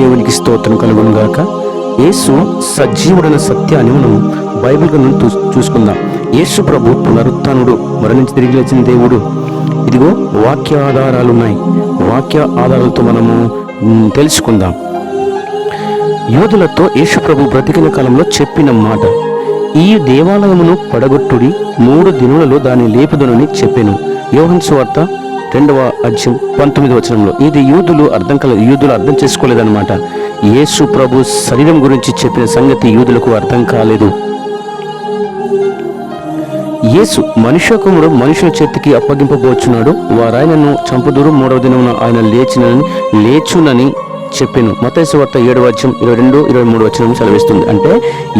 దేవునికి స్తోత్రం కలుగును గాక. యేసు సజీవుడైన సత్యాన్ని మనం బైబిల్ గ్రంథం చూ- చూసుకుందాం. యేసు ప్రభు పునరుత్నుడు మరణించి తిరిగి లేచిన దేవుడు. ఇదిగో వాక్య ఆధారాలు ఉన్నాయి. వాక్య ఆధారాలతో మనము తెలుసుకుందాం. యోధులతో యేసు ప్రభు బ్రతికిన కాలంలో చెప్పిన మాట ఈ దేవాలయమును పడగొట్టుడి మూడు దినులలో దాన్ని లేపుదనని చెప్పాను. యోహన్ సువార్త రెండవ అధ్యయం పంతొమ్మిది వచనంలో ఇది యూదులు అర్థం కల యూదులు అర్థం చేసుకోలేదన్నమాట. యేసు ప్రభు శరీరం గురించి చెప్పిన సంగతి యూదులకు అర్థం కాలేదు. యేసు మనుష్యకుముడు మనుషుల చేతికి అప్పగింపబోచున్నాడు. వారాయనను చంపుదురు. మూడవ దినమున ఆయన లేచినని లేచునని చెప్పాను. మతేసు వార్త ఏడు వచ్చం ఇరవై రెండు ఇరవై మూడు వచ్చిన సెలవిస్తుంది. అంటే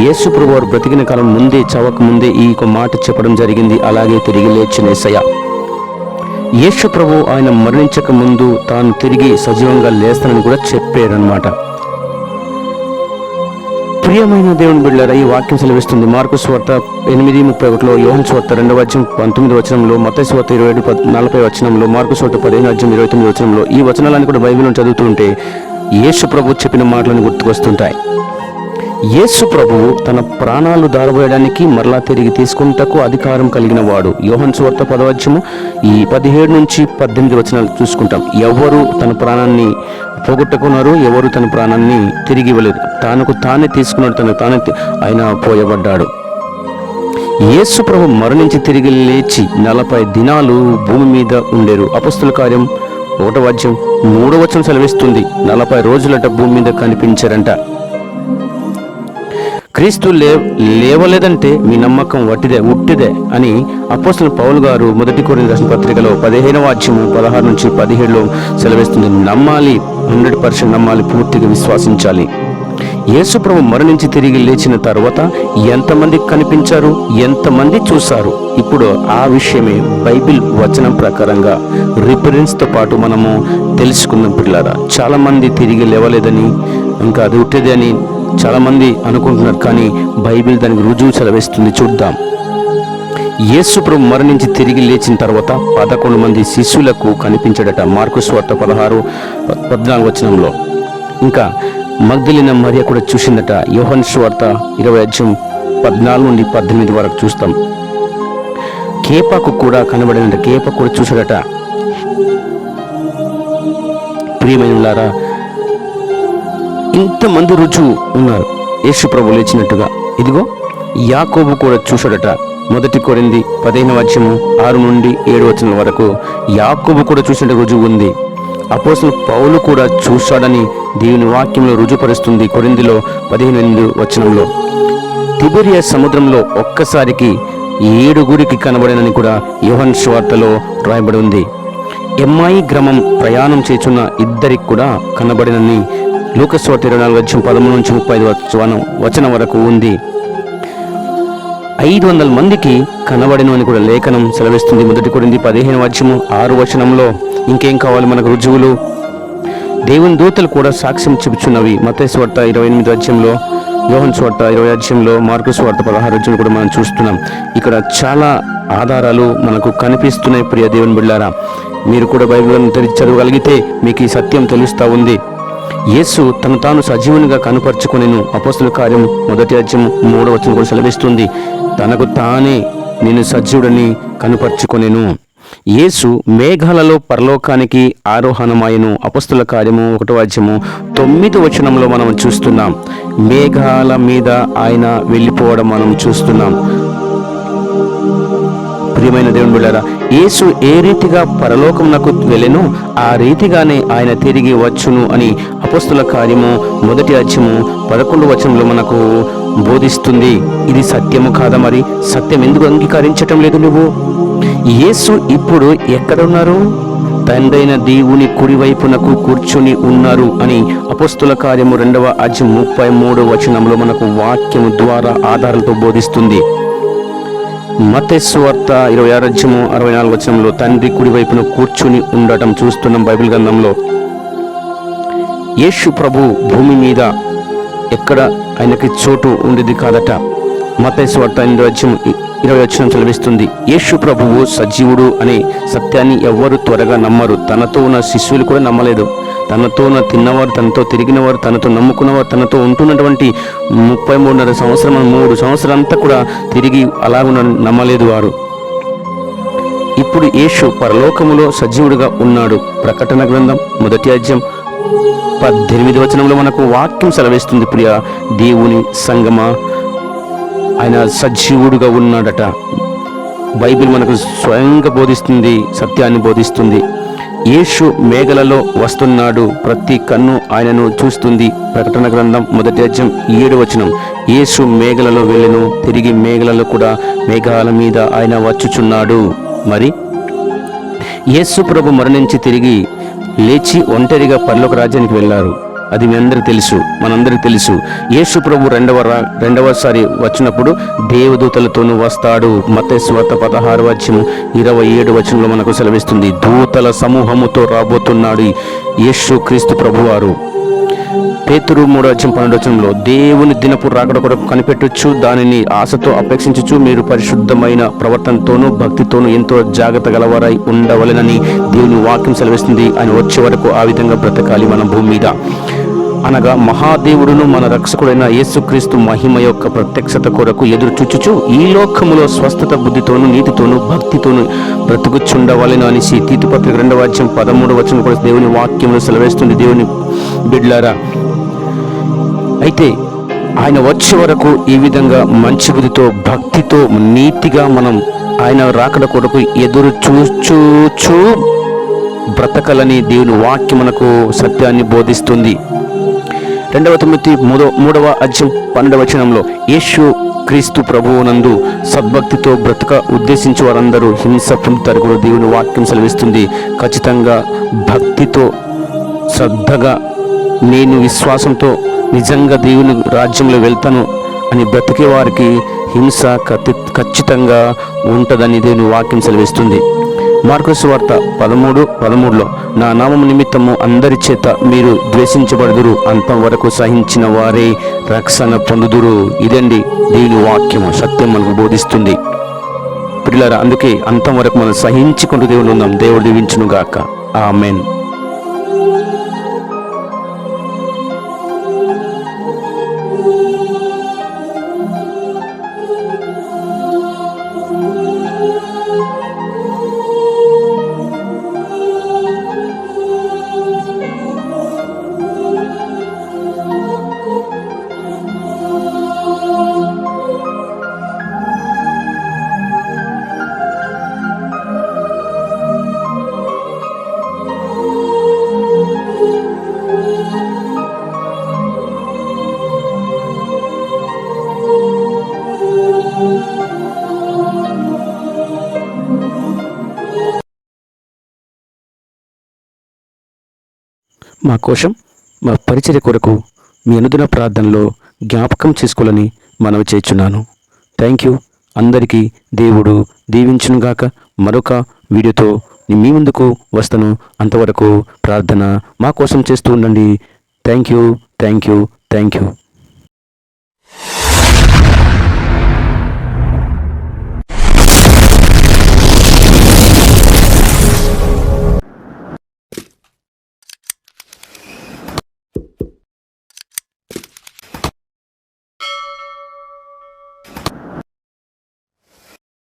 యేసు ప్రభు వారు బ్రతికిన కాలం ముందే చవక ముందే ఈ మాట చెప్పడం జరిగింది. అలాగే తిరిగి లేచిన ఏసయ్య. యేసు ప్రభు ఆయన మరణించక ముందు తాను తిరిగి సజీవంగా లేస్తానని కూడా చెప్పారనమాట ప్రియమైన దేవుని బిడ్డలారా ఈ వాక్యం సెలవిస్తుంది. మార్కు స్వార్త ఎనిమిది ముప్పై ఒకటిలో యోహన్ స్వార్త రెండవ వచనం పంతొమ్మిది వచనంలో మత స్వార్త ఇరవై ఏడు నలభై వచనంలో మార్కు స్వార్త పదిహేను అధ్యాయం ఇరవై తొమ్మిది వచనంలో ఈ వచనాలన్నీ కూడా బైబిల్ చదువుతుంటే యేసు ప్రభు చెప్పిన మాటలను గుర్తుకొస్తుంటాయి. యేసు ప్రభువు తన ప్రాణాలు దారబోయడానికి మరలా తిరిగి తీసుకుంటకు అధికారం కలిగిన వాడు. యోహన్ సువార్త పదవచ్చము ఈ పదిహేడు నుంచి పద్దెనిమిది వచనాలు చూసుకుంటాం. ఎవరు తన ప్రాణాన్ని పోగొట్టుకున్నారు ఎవరు తన ప్రాణాన్ని తిరిగి ఇవ్వలేదు. తానుకు తానే తీసుకున్నాడు తనకు తానే ఆయన పోయబడ్డాడు. యేసు ప్రభు మరణించి తిరిగి లేచి నలభై దినాలు భూమి మీద ఉండేరు. అపస్తుల కార్యం ఒకటో వచనం మూడో వచనం సెలవిస్తుంది. నలభై రోజులట భూమి మీద కనిపించారంట. క్రీస్తు లే లేవలేదంటే మీ నమ్మకం వట్టిదే ఉట్టిదే అని అపోస్తుల పౌలు గారు మొదటి కోరిన రాసిన పత్రికలో పదిహేనవ వాచ్యము పదహారు నుంచి పదిహేడులో సెలవిస్తుంది. నమ్మాలి హండ్రెడ్ పర్సెంట్ నమ్మాలి పూర్తిగా విశ్వాసించాలి. యేసుప్రభు మరణించి తిరిగి లేచిన తర్వాత ఎంతమంది కనిపించారు ఎంతమంది చూశారు? ఇప్పుడు ఆ విషయమే బైబిల్ వచనం ప్రకారంగా రిఫరెన్స్తో పాటు మనము తెలుసుకున్నాం పిల్లారా చాలామంది తిరిగి లేవలేదని ఇంకా అది ఉట్టేది అని చాలా మంది అనుకుంటున్నారు కానీ బైబిల్ దానికి రుజువు చదివేస్తుంది చూద్దాం. యేసు ప్రభు మరణించి తిరిగి లేచిన తర్వాత పదకొండు మంది శిష్యులకు కనిపించడట. మార్కు స్వార్థ పదహారు పద్నాలుగు వచనంలో. ఇంకా మగ్ధలిన మరియ కూడా చూసిందట. యోహన్ స్వార్థ ఇరవై అధ్యాయం పద్నాలుగు నుండి పద్దెనిమిది వరకు చూస్తాం. కేపకు కూడా కనబడినట కేప కూడా చూసాడట ప్రియమైనలారా ఇంతమంది రుజువు ఉన్నారు. యేసు ప్రభు లేచినట్టుగా. ఇదిగో యాకోబు కూడా చూశాడట. మొదటి కొరింది పదిహేను వచ్చము ఆరు నుండి ఏడు వచనం వరకు యాకోబు కూడా చూసిన రుజువు ఉంది. అపోసలు పౌలు కూడా చూశాడని దేవుని వాక్యంలో రుజుపరుస్తుంది కొరిందిలో పదిహేను వచనంలో. తిబెరియా సముద్రంలో ఒక్కసారికి ఏడుగురికి కనబడినని కూడా యోహన్ స్వార్తలో రాయబడి ఉంది. ఎమ్మాయి గ్రామం ప్రయాణం చేస్తున్న ఇద్దరికి కూడా కనబడినని లూకస్వార్త ఇరవై నాలుగు వచ్చిన పదమూడు నుంచి ముప్పై ఐదు వచనం వచనం వరకు ఉంది. ఐదు వందల మందికి కనబడిన అని కూడా లేఖనం సెలవిస్తుంది. మొదటి కొరింది పదిహేను వచ్చము ఆరు వచనంలో ఇంకేం కావాలి మనకు రుజువులు? దేవుని దూతలు కూడా సాక్ష్యం చెబుచున్నవి. మత స్వార్త ఇరవై ఎనిమిది అధ్యాయంలో యోహన్ స్వార్త ఇరవై అధ్యయంలో మార్కు స్వార్త పదహారు అధ్యయం కూడా మనం చూస్తున్నాం. ఇక్కడ చాలా ఆధారాలు మనకు కనిపిస్తున్నాయి ప్రియ దేవుని బిళ్ళారా మీరు కూడా బైబిల్ని చదవగలిగితే మీకు ఈ సత్యం తెలుస్తూ ఉంది. యేసు తను తాను సజీవునిగా కనపరుచుకునేను. అపోస్తుల కార్యం మొదటి అధ్యయం మూడవ వచనం కూడా సెలవిస్తుంది. తనకు తానే నేను సజీవుడని కనుపరుచుకునేను. యేసు మేఘాలలో పరలోకానికి ఆరోహణమాయను. అపస్తుల కార్యము ఒకటో అధ్యయము తొమ్మిది వచనంలో మనం చూస్తున్నాం. మేఘాల మీద ఆయన వెళ్ళిపోవడం మనం చూస్తున్నాం. ప్రియమైన దేవుని బిళ్ళారా యేసు ఏ రీతిగా పరలోకమునకు వెళ్ళెను ఆ రీతిగానే ఆయన తిరిగి వచ్చును అని అపస్తుల కార్యము మొదటి అధ్యము పదకొండు వచనంలో మనకు బోధిస్తుంది. ఇది సత్యము కాదా మరి? సత్యం ఎందుకు అంగీకరించటం లేదు నువ్వు? యేసు ఇప్పుడు ఎక్కడున్నారు? తండ్రైన దేవుని కుడివైపునకు కూర్చుని ఉన్నారు అని అపస్తుల కార్యము రెండవ అధ్యయం ముప్పై మూడు వచనంలో మనకు వాక్యము ద్వారా ఆధారంతో బోధిస్తుంది. మతేశ్వార్త ఇరవై ఆరు అరవై నాలుగు వచనంలో తండ్రి కుడి వైపున కూర్చుని ఉండటం చూస్తున్నాం బైబిల్ గ్రంథంలో. యేసు ప్రభు భూమి మీద ఎక్కడ ఆయనకి చోటు ఉండేది కాదట. మతేశ్వార్త ఎనిమిది అధ్యయం ఇరవై వచ్చిన చదివిస్తుంది. యేసు ప్రభువు సజీవుడు అనే సత్యాన్ని ఎవ్వరు త్వరగా నమ్మరు. తనతో ఉన్న శిష్యులు కూడా నమ్మలేదు. తనతో తిన్నవారు తనతో తిరిగినవారు తనతో నమ్ముకున్నవారు తనతో ఉంటున్నటువంటి ముప్పై మూడున్నర సంవత్సరం మూడు సంవత్సరం అంతా కూడా తిరిగి అలాగ నమ్మలేదు వారు. ఇప్పుడు యేసు పరలోకములో సజీవుడిగా ఉన్నాడు. ప్రకటన గ్రంథం మొదటి అధ్యాయం పద్దెనిమిది వచనంలో మనకు వాక్యం సెలవిస్తుంది. ప్రియ దేవుని సంగమ? ఆయన సజీవుడుగా ఉన్నాడట. బైబిల్ మనకు స్వయంగా బోధిస్తుంది సత్యాన్ని బోధిస్తుంది. యేసు మేఘలలో వస్తున్నాడు. ప్రతి కన్ను ఆయనను చూస్తుంది. ప్రకటన గ్రంథం మొదటి అధ్యం ఏడు వచనం. యేసు మేఘలలో వెళ్ళను. తిరిగి మేఘలలో కూడా మేఘాల మీద ఆయన వచ్చుచున్నాడు. మరి? యేసు ప్రభు మరణించి తిరిగి లేచి ఒంటరిగా పర్లోక రాజ్యానికి వెళ్ళారు. అది మీ అందరికి తెలుసు మనందరికి తెలుసు. యేసు ప్రభు రెండవ రా- రెండవసారి వచ్చినప్పుడు దేవదూతలతోనూ వస్తాడు. మతేశ్వత పదహారు వచ్చిన ఇరవై ఏడు వచనంలో మనకు సెలవిస్తుంది. దూతల సమూహముతో రాబోతున్నాడు యేసు క్రీస్తు ప్రభువారు. పేతురు మూడో వచ్చిన పన్నెండు వచనంలో దేవుని దినపు రాకడ కొరకు కనిపెట్టొచ్చు దానిని ఆశతో అపేక్షించచ్చు మీరు పరిశుద్ధమైన ప్రవర్తనతోనూ భక్తితోనూ ఎంతో జాగ్రత్త గలవారై ఉండవలెనని దేవుని వాక్యం సెలవిస్తుంది. అని వచ్చే వరకు ఆ విధంగా బ్రతకాలి మన భూమి మీద. అనగా మహాదేవుడును మన రక్షకుడైన యేసుక్రీస్తు మహిమ యొక్క ప్రత్యక్షత కొరకు ఎదురు చూచుచు ఈ లోకములో స్వస్థత బుద్ధితోను నీతితోను భక్తితోను బ్రతుకుచుండవలెను అనేసి తీతిపత్రిక రెండవ అధ్యాయం పదమూడు వచనం కూడా దేవుని వాక్యములు సెలవేస్తుంది. దేవుని బిడ్లారా అయితే ఆయన వచ్చే వరకు ఈ విధంగా మంచి బుద్ధితో భక్తితో నీతిగా మనం ఆయన రాకడ కొరకు ఎదురు చూచూచూ బ్రతకలని దేవుని వాక్యం మనకు సత్యాన్ని బోధిస్తుంది. రెండవ తొమ్మిది మూడవ మూడవ అధ్యం పన్నెండవ వచనంలో యేసు క్రీస్తు ప్రభువునందు సద్భక్తితో బ్రతక ఉద్దేశించి వారందరూ హింస పొందుతారు కూడా దేవుని వాక్యం సెలవిస్తుంది. ఖచ్చితంగా భక్తితో శ్రద్ధగా నేను విశ్వాసంతో నిజంగా దేవుని రాజ్యంలో వెళ్తాను అని బ్రతికే వారికి హింస కతి ఖచ్చితంగా ఉంటుందని దేవుని వాక్యం సెలవిస్తుంది. మార్కస్ వార్త పదమూడు పదమూడులో నా నామం నిమిత్తము అందరి చేత మీరు ద్వేషించబడుదురు అంతం వరకు సహించిన వారే రక్షణ పొందుదురు. ఇదండి దేవుని వాక్యము సత్యం మనకు బోధిస్తుంది. పిల్లల అందుకే అంతం వరకు మనం సహించుకుంటూ దేవుని ఉందాం దేవుడు దీవించును గాక ఆమెన్. మా కోసం మా పరిచర్య కొరకు మీ అనుదిన ప్రార్థనలో జ్ఞాపకం చేసుకోవాలని మనవి చేస్తున్నాను. థ్యాంక్ యూ అందరికీ దేవుడు దీవించునుగాక. మరొక వీడియోతో మీ ముందుకు వస్తాను. అంతవరకు ప్రార్థన మా కోసం చేస్తూ ఉండండి. Thank you thank you thank you